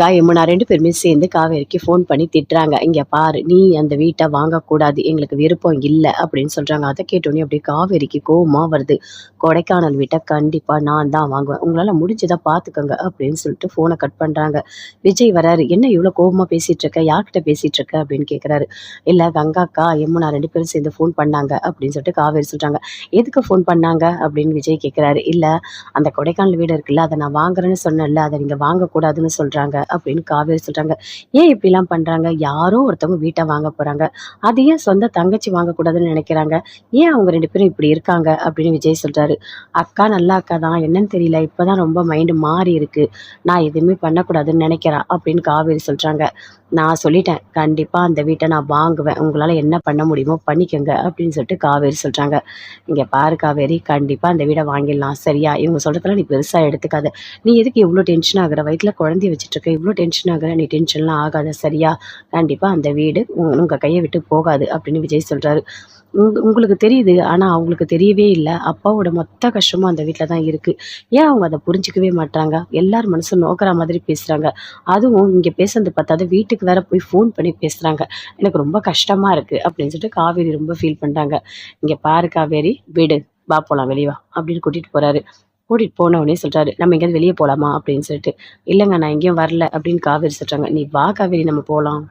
காயமுனா ரெண்டு பேருமே சேர்ந்து காவேரிக்கு ஃபோன் பண்ணி திட்டுறாங்க. இங்கே பாரு நீ அந்த வீட்டை வாங்கக்கூடாது எங்களுக்கு விருப்பம் இல்லை அப்படின்னு சொல்றாங்க. அதை கேட்டோன்னே அப்படியே காவேரிக்கு கோவமாக வருது. கொடைக்கானல் வீட்டை கண்டிப்பா நான் தான் வாங்குவேன். உங்களால முடிஞ்சதை பார்த்துக்கோங்க அப்படின்னு சொல்லிட்டு ஃபோனை கட் பண்றாங்க. விஜய் வராரு என்ன இவ்வளோ கோபமாக பேசிட்டு இருக்க? யார்கிட்ட பேசிட்டு இருக்க? அப்படின்னு கேட்குறாரு இல்ல கங்காக்கா யமுனா ரெண்டு பேரும் சேர்ந்து ஃபோன் பண்ணாங்க. அப்படின்னு சொல்லிட்டு காவேரி சொல்றாங்க. எதுக்கு ஃபோன் பண்ணாங்க? அப்படின்னு விஜய் கேட்குறாரு இல்ல அந்த கொடைக்கானல் வீடு இருக்குல்ல அதை நான் வாங்குறேன்னு சொன்னேன்ல அதை நீங்கள் வாங்கக்கூடாதுன்னு சொல்றாங்க. அப்படின்னு காவேரி சொல்றாங்க. ஏன் இப்படிலாம் பண்றாங்க? யாரோ ஒருத்தவங்க வீட்டை வாங்க போறாங்க. அது ஏன் சொந்த தங்கச்சி வாங்கக்கூடாதுன்னு நினைக்கிறாங்க? ஏன் அவங்க ரெண்டு பேரும் இப்படி இருக்காங்க? அப்படின்னு விஜய் சொல்றாரு. அக்கா நல்ல அக்கா தான் என்னன்னு தெரியல. இப்பதான் ரொம்ப மைண்டு மாறி இருக்கு. நான் எதுவுமே பண்ணக்கூடாதுன்னு நினைக்கிறேன் அப்படின்னு காவேரி சொல்றாங்க. நான் சொல்லிட்டேன் கண்டிப்பாக அந்த வீட்டை நான் வாங்குவேன். உங்களால் என்ன பண்ண முடியுமோ பண்ணிக்கோங்க அப்படின்னு சொல்லிட்டு காவேரி சொல்கிறாங்க இங்கே பாரு காவேரி கண்டிப்பாக அந்த வீடை வாங்கிடலாம். சரியா? இவங்க சொல்கிறதெல்லாம் நீ பெருசாக எடுத்துக்காத. நீ எதுக்கு இவ்வளோ டென்ஷன் ஆகிற? வயிற்றில் குழந்தைய வச்சுட்டு இருக்க. இவ்வளோ டென்ஷன் ஆகுற? நீ டென்ஷன்லாம் ஆகாத. சரியா? கண்டிப்பாக அந்த வீடு உங்கள் கையை விட்டு போகாது அப்படின்னு விஜய் சொல்கிறாரு உங்க உங்களுக்கு தெரியுது. ஆனால் அவங்களுக்கு தெரியவே இல்லை. அப்பாவோட மொத்த கஷ்டமும் அந்த வீட்டில் தான் இருக்குது ஏன் அவங்க அதை புரிஞ்சுக்கவே மாட்டாங்க எல்லார் மனசும் நோக்கிற மாதிரி பேசுகிறாங்க அதுவும் இங்கே பேசுறது பார்த்தாது வீட்டுக்கு வேற போய் ஃபோன் பண்ணி பேசுகிறாங்க எனக்கு ரொம்ப கஷ்டமாக இருக்குது அப்படின்னு சொல்லிட்டு காவேரி ரொம்ப ஃபீல் பண்ணுறாங்க இங்கே பாரு காவேரி வீடு. வா போகலாம் வெளியே வா அப்படின்னு கூட்டிகிட்டு போகிறாரு கூட்டிகிட்டு போன உடனே நம்ம எங்கேயாவது வெளியே போகலாமா அப்படின்னு சொல்லிட்டு. இல்லைங்க நான் எங்கேயும் வரல அப்படின்னு காவேரி சொல்கிறாங்க நீ வா காவேரி நம்ம போகலாம்